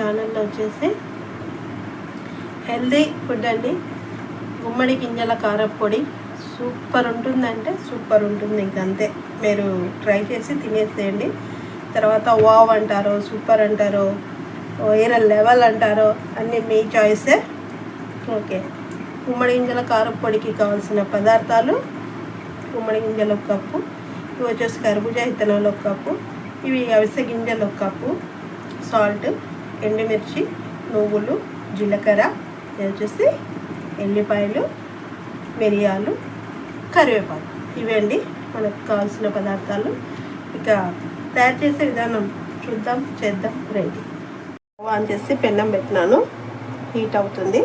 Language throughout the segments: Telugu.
ఛానల్లో వచ్చేసి హెల్దీ ఫుడ్ అండి. గుమ్మడి గింజల కారపొడి సూపర్ ఉంటుందంటే సూపర్ ఉంటుంది. ఇంకంతే మీరు ట్రై చేసి తినేసేయండి. తర్వాత వావ్ అంటారో సూపర్ అంటారో వేరే లెవెల్ అంటారో అన్నీ మీ చాయిసే. ఓకే. గుమ్మడి గింజల కారపొడికి కావాల్సిన పదార్థాలు. గుమ్మడి గింజలు ఒక కప్పు. ఇవి వచ్చేసి కర్బూజా విత్తనాలు ఒక కప్పు. ఇవి అవిసె గింజలు ఒక కప్పు. సాల్ట్. ఎండుమిర్చి నువ్వులు జీలకర్ర వచ్చేసి ఎల్లిపాయలు మిరియాలు కరివేపాకు. ఇవండి మనకు కావాల్సిన పదార్థాలు. ఇక తయారు చేసే విధానం చూద్దాం చేద్దాం రెడీ. ఆన్ చేసి పెన్నం పెట్టినాను. హీట్ అవుతుంది.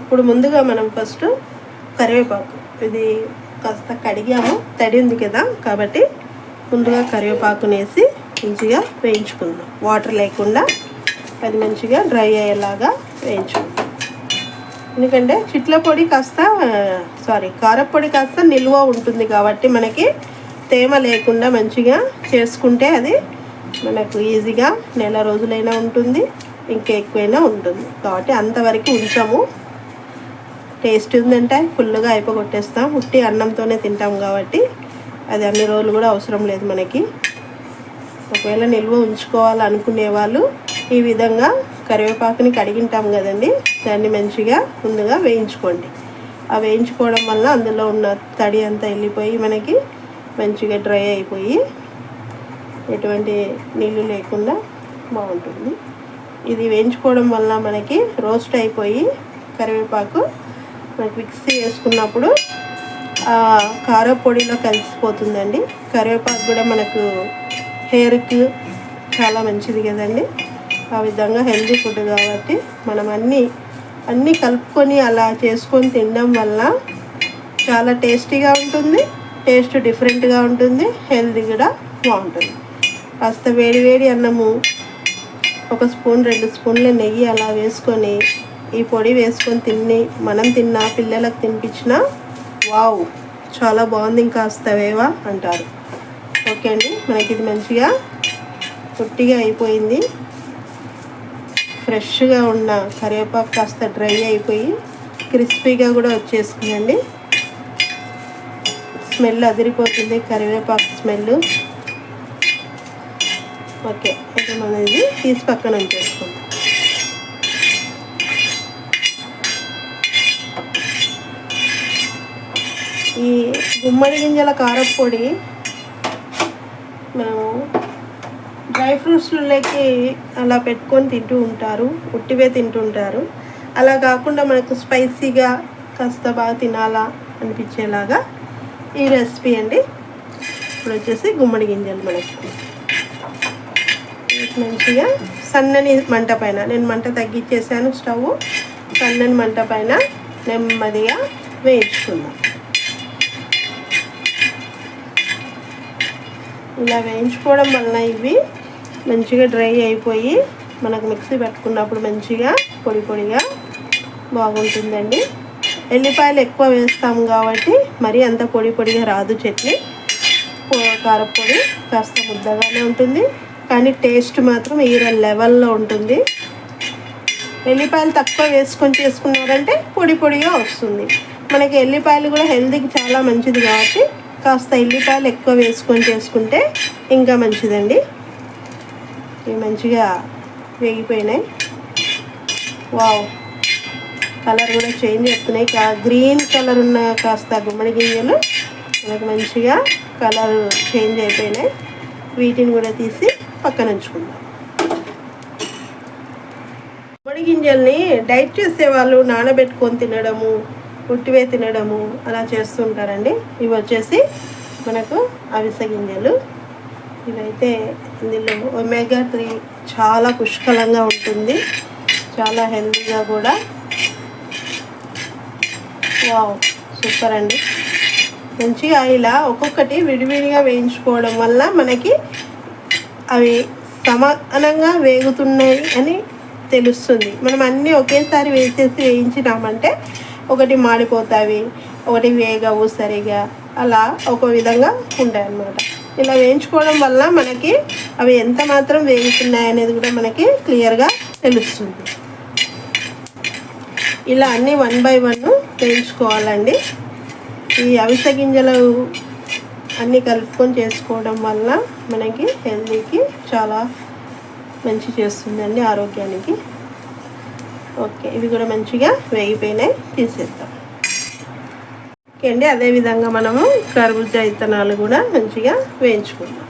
ఇప్పుడు ముందుగా మనం ఫస్ట్ కరివేపాకు. ఇది కాస్త కడిగాము. తడి ఉంది కదా కాబట్టి ముందుగా కరివేపాకునేసి మంచిగా వేయించుకుందాం. వాటర్ లేకుండా అది మంచిగా డ్రై అయ్యేలాగా వేయించుకుందాం ఎందుకంటే చిట్ల పొడి కాస్త సారీ కారపొడి కాస్త నిల్వ ఉంటుంది కాబట్టి మనకి తేమ లేకుండా మంచిగా చేసుకుంటే అది మనకు ఈజీగా నెల రోజులైనా ఉంటుంది ఇంకా ఎక్కువైనా ఉంటుంది. కాబట్టి అంతవరకు ఉంచాము. టేస్ట్ ఉందంటే ఫుల్గా అయిపోగొట్టేస్తాం. ఉట్టి అన్నంతోనే తింటాం కాబట్టి అది అన్ని రోజులు కూడా అవసరం లేదు మనకి. ఒకవేళ నిల్వ ఉంచుకోవాలనుకునే వాళ్ళు ఈ విధంగా కరివేపాకుని కడిగింటాం కదండి. దాన్ని మంచిగా ముందుగా వేయించుకోండి. ఆ వేయించుకోవడం వల్ల అందులో ఉన్న తడి అంతా వెళ్ళిపోయి మనకి మంచిగా డ్రై అయిపోయి ఎటువంటి నీళ్ళు లేకుండా బాగుంటుంది. ఇది వేయించుకోవడం వల్ల మనకి రోస్ట్ అయిపోయి కరివేపాకు మనకి మిక్సీ వేసుకున్నప్పుడు ఆ కారపొడిలో కలిసిపోతుందండి. కరివేపాకు కూడా మనకు హెయిర్కి చాలా మంచిది కదండి. ఆ విధంగా హెల్తీ ఫుడ్ కాబట్టి మనం అన్నీ అన్నీ కలుపుకొని అలా చేసుకొని తినడం వల్ల చాలా టేస్టీగా ఉంటుంది టేస్ట్ డిఫరెంట్గా ఉంటుంది హెల్దీ కూడా బాగుంటుంది. కాస్త వేడి వేడి అన్నము ఒక స్పూన్ రెండు స్పూన్ల నెయ్యి అలా వేసుకొని ఈ పొడి వేసుకొని తిని మనం తిన్నా పిల్లలకు తినిపించినా వావ్ చాలా బాగుంది ఇంకా వస్తావేవా అంటారు. ఓకే అండి. మనకి ఇది మంచిగా పొట్టిగా అయిపోయింది. ఫ్రెష్గా ఉన్న కరివేపాకు కాస్త డ్రై అయిపోయి క్రిస్పీగా కూడా వచ్చేసిందండి స్మెల్ అదిరిపోతుంది కరివేపాకు స్మెల్ ఓకే అయితే మనం ఇది తీసి పక్కన ఉంచేసుకుందాం ఈ గుమ్మడి గింజల కారపొడి మనము డ్రై ఫ్రూట్స్లోకి అలా పెట్టుకొని తింటూ ఉంటారు ఉట్టివే తింటుంటారు. అలా కాకుండా మనకు స్పైసీగా కాస్త బాగా తినాలా అనిపించేలాగా ఈ రెసిపీ అండి. ఇప్పుడు వచ్చేసి గుమ్మడి గింజలు మనకి. మంచిగా సన్నని మంట పైన నేను మంట తగ్గించేసాను స్టవ్. సన్నని మంట పైన నెమ్మదిగా వేయించుకున్నాను ఇలా వేయించుకోవడం వలన ఇవి మంచిగా డ్రై అయిపోయి మనకు మిక్సీ పెట్టుకున్నప్పుడు మంచిగా పొడి పొడిగా బాగుంటుందండి. ఎల్లిపాయలు ఎక్కువ వేస్తాము కాబట్టి మరీ అంత పొడి పొడిగా రాదు చట్నీ. కారపొడి కాస్త ముద్దగానే ఉంటుంది. కానీ టేస్ట్ మాత్రం ఈ లెవెల్లో ఉంటుంది. ఎల్లిపాయలు తక్కువ వేసుకొని చేసుకున్నారంటే పొడి పొడిగా వస్తుంది. మనకి ఎల్లిపాయలు కూడా హెల్తీకి చాలా మంచిది కాబట్టి కాస్త ఎల్లిపాయలు ఎక్కువ వేసుకొని చేసుకుంటే ఇంకా మంచిదండి. ఇవి మంచిగా వేగిపోయినాయి. వావ్! కలర్ కూడా చేంజ్ అవుతున్నాయి కా గ్రీన్ కలర్ ఉన్న కాస్త గుమ్మడి గింజలు మనకు మంచిగా కలర్ చేంజ్ అయిపోయినాయి. వీటిని కూడా తీసి పక్కన ఉంచుకుందాం. గుమ్మడి గింజల్ని డైట్ చేసే వాళ్ళు నానబెట్టుకొని తినడము ఉట్టివే తినడము అలా చేస్తుంటారండి. ఇవి వచ్చేసి మనకు అవిసె గింజలు. ఇవైతే ఇందులో ఒమేగా త్రీ చాలా పుష్కలంగా ఉంటుంది. చాలా హెల్తీగా కూడా. వావ్! సూపర్ అండి. మంచిగా ఇలా ఒక్కొక్కటి విడివిడిగా వేయించుకోవడం వల్ల మనకి అవి సమానంగా వేగుతున్నాయి అని తెలుస్తుంది. మనం అన్నీ ఒకేసారి వేసేసి వేయించినామంటే ఒకటి మాడిపోతావి ఒకటి వేగవు సరిగా అలా ఒక విధంగా ఉంటాయి అన్నమాట ఇలా వేయించుకోవడం వల్ల మనకి అవి ఎంత మాత్రం వేగుతున్నాయి అనేది కూడా మనకి క్లియర్గా తెలుస్తుంది. ఇలా అన్నీ వన్ బై వన్ వేయించుకోవాలండి. ఈ అవిసె గింజలు అన్నీ కలుపుకొని చేసుకోవడం వల్ల మనకి హెల్తీకి చాలా మంచి చేస్తుందండి ఆరోగ్యానికి. ఓకే ఇవి కూడా మంచిగా వేగిపోయినాయి. తీసేద్దాం. ఓకే అండి అదేవిధంగా మనము కర్బూజా ఇత్తనాలు కూడా మంచిగా వేయించుకుందాం.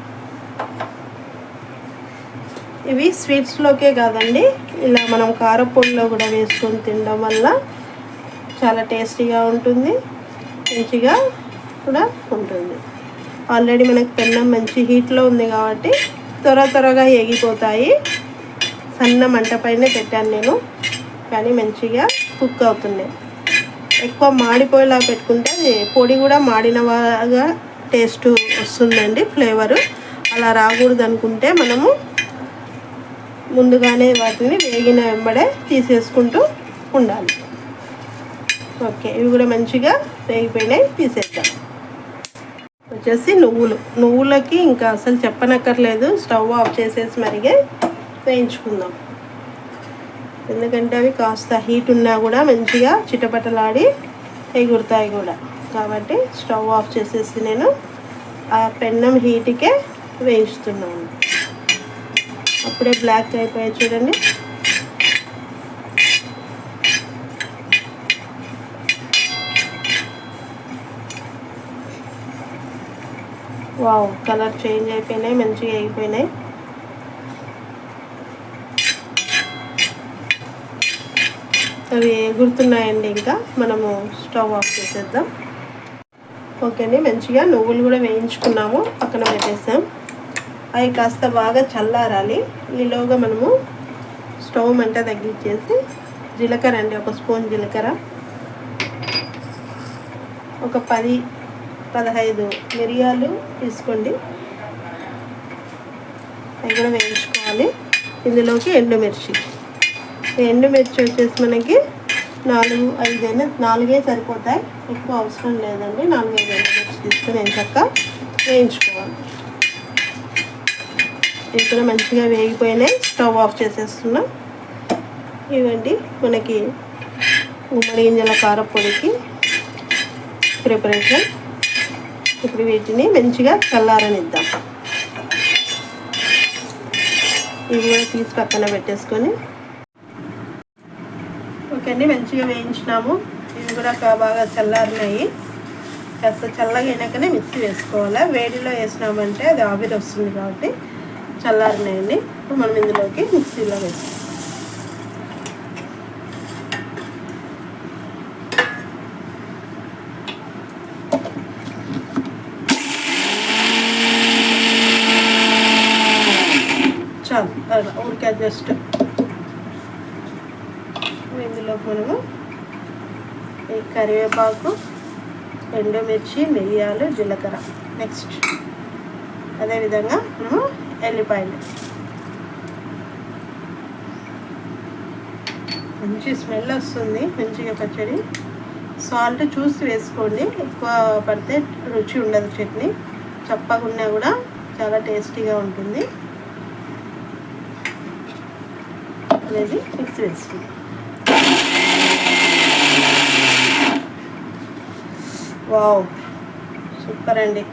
ఇవి స్వీట్స్లోకే కాదండి ఇలా మనం కారపొడిలో కూడా వేసుకొని తినడం వల్ల చాలా టేస్టీగా ఉంటుంది మంచిగా కూడా ఉంటుంది. ఆల్రెడీ మనకు పెన్నం మంచి హీట్లో ఉంది కాబట్టి త్వర త్వరగా ఎగిపోతాయి సన్న మంట పైన పెట్టాను నేను. కానీ మంచిగా కుక్ అవుతున్నాయి ఎక్కువ మాడిపోయేలా పెట్టుకుంటే అది పొడి కూడా మాడినగా టేస్ట్ వస్తుందండి ఫ్లేవరు అలా రాకూడదు అనుకుంటే మనము ముందుగానే వాటిని వేగిన వెంబడే తీసేసుకుంటూ ఉండాలి. ఓకే ఇవి కూడా మంచిగా వేగిపోయినాయి తీసేద్దాం. వచ్చేసి నువ్వులు. నువ్వులకి ఇంకా అసలు చెప్పనక్కర్లేదు స్టవ్ ఆఫ్ చేసేసి మరిగే వేయించుకుందాం. ఎందుకంటే అవి కాస్త హీట్ ఉన్నా కూడా మంచిగా చిటపటలాడి ఎగురుతాయి కూడా. కాబట్టి స్టవ్ ఆఫ్ చేసేసి నేను ఆ పెన్నం హీట్కే వేయిస్తున్నాను. అప్పుడే బ్లాక్ అయిపోయాయి చూడండి. వావ్ కలర్ చేంజ్ అయిపోయినాయి మంచిగా అయిపోయినాయి. అవి ఎగురుతున్నాయండి ఇంకా. మనము స్టవ్ ఆఫ్ చేసేద్దాం. ఓకే అండి మంచిగా నువ్వులు కూడా వేయించుకున్నాము. పక్కన పెట్టేసాం. అవి కాస్త బాగా చల్లారాలి. ఈలోగా మనము స్టవ్ మంట తగ్గించేసి జీలకర్ర అండి ఒక స్పూన్ జీలకర్ర. ఒక పది పదహైదు మిరియాలు తీసుకోండి. అవి కూడా వేయించుకోవాలి. ఇందులోకి ఎండుమిర్చి. ఎండుమిర్చి వచ్చేసి మనకి నాలుగు ఐదైనా నాలుగే సరిపోతాయి. ఎక్కువ అవసరం లేదండి. నాలుగు ఐదు ఎండుమిర్చి తీసుకొని నేను వేయించుకోవాలి. ఇవి కూడా మంచిగా వేగిపోయినాయి. స్టవ్ ఆఫ్ చేసేస్తున్నా. ఇవండి మనకి ఉమ్మడి గింజల కారపొడికి ప్రిపరేషన్. ఇప్పుడు వీటిని మంచిగా చల్లారనిద్దాం. ఇవి కూడా తీసి పక్కన పెట్టేసుకొని ఓకే మంచిగా వేయించినాము. ఇవి కూడా బాగా చల్లారినాయి. కాస్త చల్లగా అయినాకనే మిక్సీ వేసుకోవాలి. వేడిలో వేసినామంటే అది ఆవిరి వస్తుంది కాబట్టి చల్లారినాయండి. ఇప్పుడు మనం ఇందులోకి మిక్సీలో వేసుకోవాలి. చాలు ఊరికే జస్ట్ ఇందులో మనము ఈ కరివేపాకు ఎండుమిర్చి మిరియాలు జీలకర్ర. నెక్స్ట్ అదేవిధంగా మనము ఎల్లిపాయలు. మంచి స్మెల్ వస్తుంది మంచిగా పచ్చడి. సాల్ట్ చూసి వేసుకోండి ఎక్కువ పడితే రుచి ఉండదు చట్నీ. చప్పకున్నా కూడా చాలా టేస్టీగా ఉంటుంది. అనేది మిక్స్ వేసుకుంటాం వావ్. సూపర్ అండి.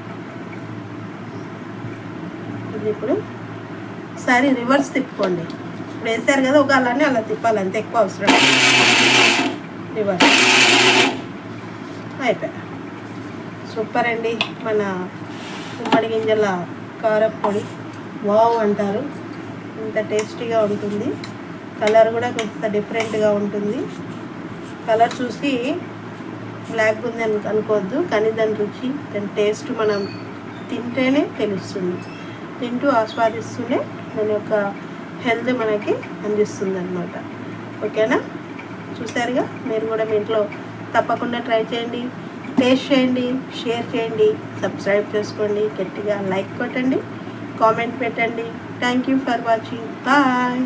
ఇది ఇప్పుడు ఒకసారి రివర్స్ తిప్పుకోండి. ఇప్పుడు వేసారు కదా ఒక అలానే అలా తిప్పాలి అంతే ఎక్కువ అవసరం రివర్స్. అయిపోయా సూపర్ అండి. మన ఉమ్మడి గింజల కారపొడి వావ్ అంటారు. ఇంత టేస్టీగా ఉంటుంది. కలర్ కూడా కొంత డిఫరెంట్గా ఉంటుంది. కలర్ చూసి బ్లాక్ ఉంది అని అనుకోవద్దు. కానీ దాని రుచి దాని టేస్ట్ మనం తింటేనే తెలుస్తుంది. తింటూ ఆస్వాదిస్తూనే దాని యొక్క హెల్త్ మనకి అందిస్తుంది అనమాట ఓకేనా? చూసారుగా? మీరు కూడా మీ ఇంట్లో తప్పకుండా ట్రై చేయండి. టేస్ట్ చేయండి. షేర్ చేయండి. సబ్స్క్రైబ్ చేసుకోండి. గట్టిగా లైక్ కొట్టండి. కామెంట్ పెట్టండి. Thank you for watching. Bye!